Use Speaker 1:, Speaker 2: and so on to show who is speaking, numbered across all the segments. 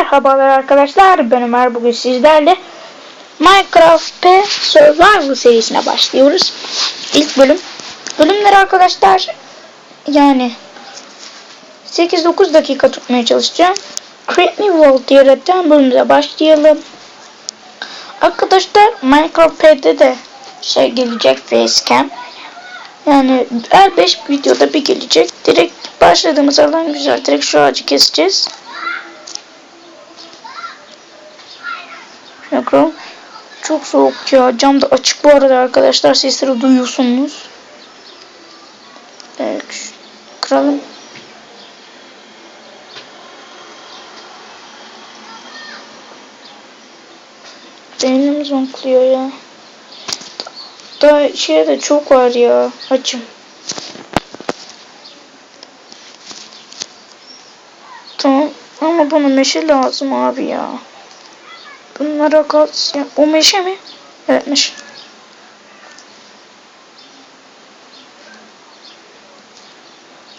Speaker 1: Merhabalar arkadaşlar ben Ömer bugün sizlerle Minecraft Survival serisine başlıyoruz. İlk bölüm. Bölümleri arkadaşlar yani 8-9 dakika tutmaya çalışacağım. Create New World yaratan bölümümüze başlayalım. Arkadaşlar Minecraft P'de de şey gelecek facecam. Yani her 5 videoda bir gelecek. Direkt başladığımız alan güzel. Direkt şu ağacı keseceğiz. Ekran çok soğuk ya. Cam da açık bu arada arkadaşlar. Sesleri duyuyorsunuz. Evet. Kıralım. Beynim zonkluyor ya. Daha şey de çok var ya. Açım. Tamam. Ama bana meşe lazım abi ya. Bunlara kalsın. Ya, o meşe mi? Evet meşe.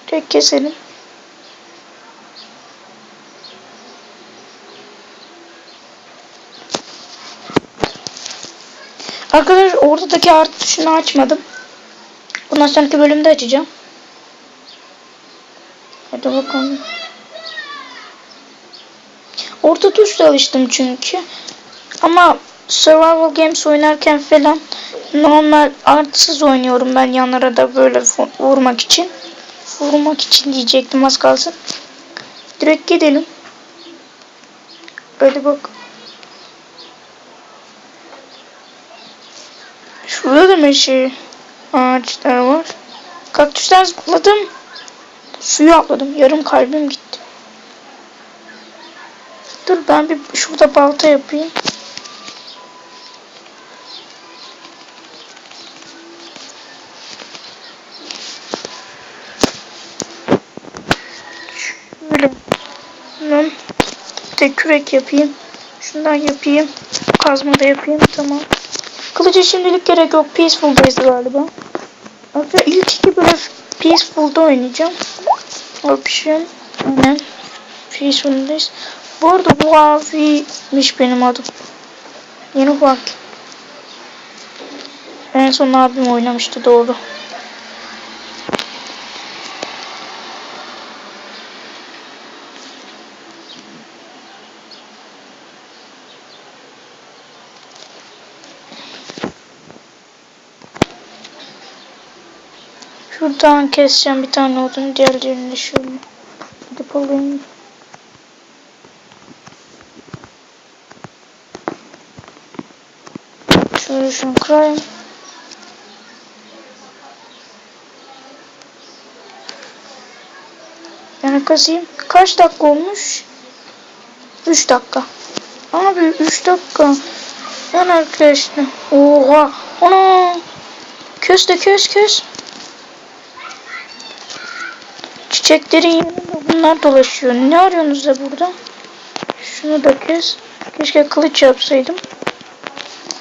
Speaker 1: Tek keselim. Arkadaşlar ortadaki artı tuşunu açmadım. Bundan sonraki bölümde açacağım. Hadi bakalım. Orta tuşla alıştım çünkü. Ama survival games oynarken falan normal artısız oynuyorum ben yanlara da böyle vurmak için. Vurmak için diyecektim az kalsın. Direkt gidelim. Hadi bak. Şurada da meşe ağaçlar var. Kaktüsler zıpladım. Suya atladım. Yarım kalbim gitti. Dur ben bir şurada balta yapayım. Şöyle. Tamam. Bir de kürek yapayım. Şundan yapayım. Kazma da yapayım. Tamam. Kılıca şimdilik gerek yok. Peaceful'dayız galiba. Hatta ilk iki bölüm Peaceful'da oynayacağım. Option. Aynen. Peaceful'dayız. Bu arada bu abiymiş benim adım. Yeni fark. En son abim oynamıştı doğru. Şuradan keseceğim bir tane odun. Diğerlerini şöyle gidip alayım. Şöyle şunu kırayım. Yani kasayım. Kaç dakika olmuş? 3 dakika. Abi 3 dakika. Lan arkadaşlar. Oha. Ana. Kös de kös kös. Çiçeklerin yanında bunlar dolaşıyor. Ne arıyorsunuz da burada? Şunu da kes. Keşke kılıç yapsaydım.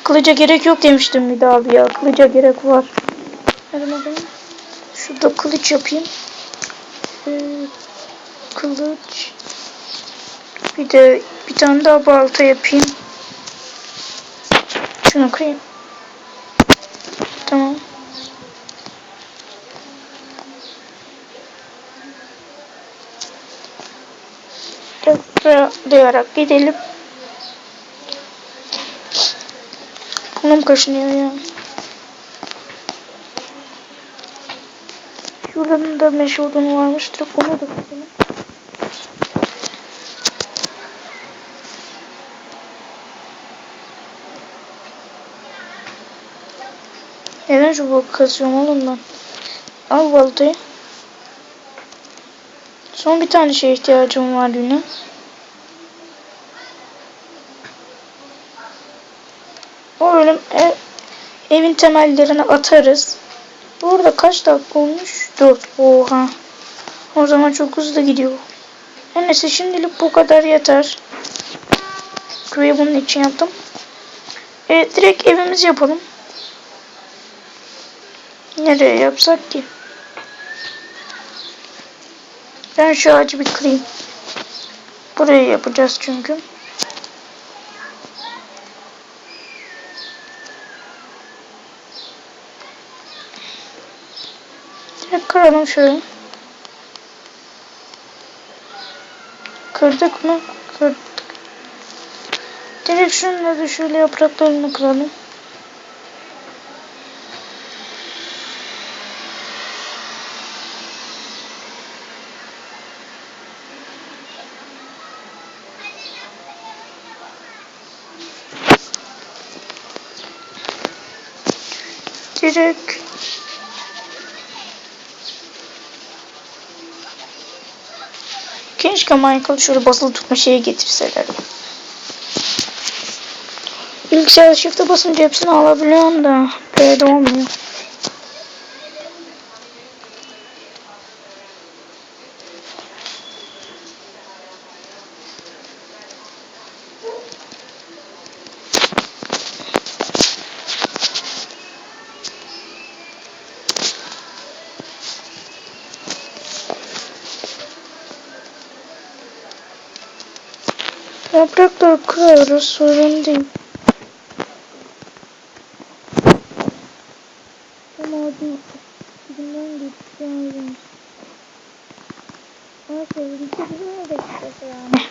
Speaker 1: Kılıca gerek yok demiştim bir daha abi ya. Kılıca gerek var. Şurada kılıç yapayım. Ee, kılıç. Bir de bir tane daha balta yapayım. Şunu kırayım. Tamam. Tıklayarak gidelim. Burnum kaşınıyor ya. Şuradan da meşe odunu varmıştır. Onu da koyalım. Neden şu balık kazıyorum oğlum ben? Al baltayı. Son bir tane şeye ihtiyacım var yine. Bölüm ev, evin temellerini atarız. Burada kaç dakika olmuş? 4. Oha. O zaman çok hızlı gidiyor. Her neyse şimdilik bu kadar yeter. Köyü bunun için yaptım. Evet direkt evimizi yapalım. Nereye yapsak ki? Ben şu ağacı bir kırayım. Burayı yapacağız çünkü. Kıralım şöyle. Kırdık mı? Kırdık. Direkt şununla da şöyle yapraklarını kıralım. Direkt Keşke Michael şöyle basılı tutma şeyi getirseler. Bilgisayar shift'e basınca hepsini alabiliyorum da B'de olmuyor. Yaprakları kırıyoruz sorun değil. Ama bundan gitti abi. Nasıl bir iki güzel dakikası yani.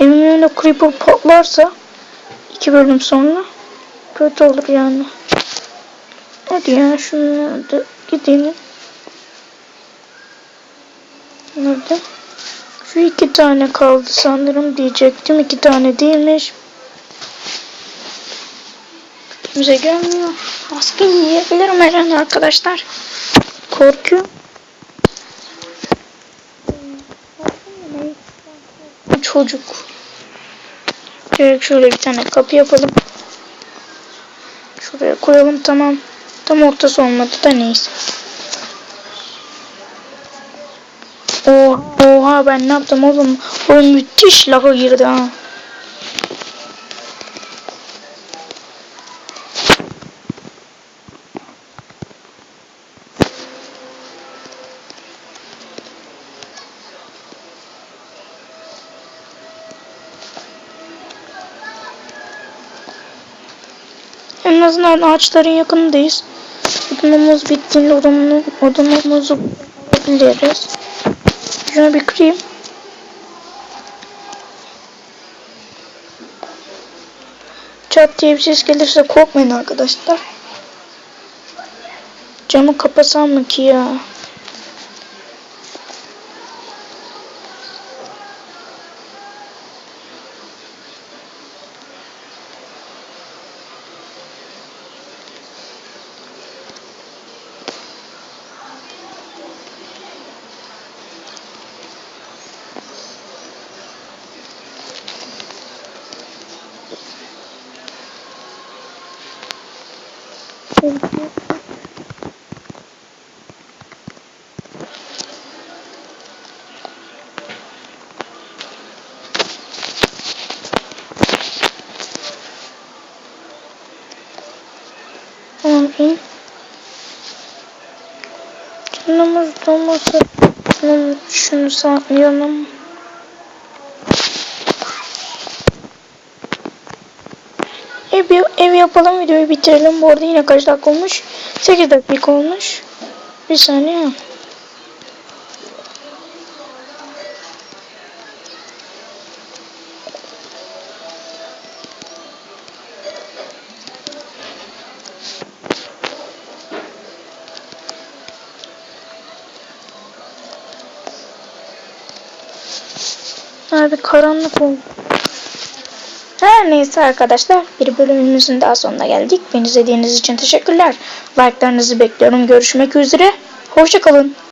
Speaker 1: Evimin önünde creeper patlarsa iki bölüm sonra kötü olur yani. Hadi ya şunu da gidelim. Nerede? Şu iki tane kaldı sanırım diyecektim. İki tane değilmiş. Kimse gelmiyor. Maske yiyebilirim herhalde arkadaşlar. Korkuyorum. Çocuk. Direkt şöyle bir tane kapı yapalım. Şuraya koyalım tamam. Tam ortası olmadı da neyse. Oha, oha ben ne yaptım oğlum? Oyun müthiş laga girdi ha. En azından ağaçların yakındayız. Odunumuz bittiğinde odunumuzu, alabiliriz. Şunu bir kırayım. Çat diye bir ses gelirse korkmayın arkadaşlar. Camı kapasam mı ki ya? İn. Canımız dolmasa şunu saklayalım. Ev, ev yapalım videoyu bitirelim. Bu arada yine kaç dakika olmuş? 8 dakika olmuş. Bir saniye. Abi karanlık oldu. Her neyse arkadaşlar bir bölümümüzün daha sonuna geldik. Beni izlediğiniz için teşekkürler. Like'larınızı bekliyorum. Görüşmek üzere. Hoşçakalın.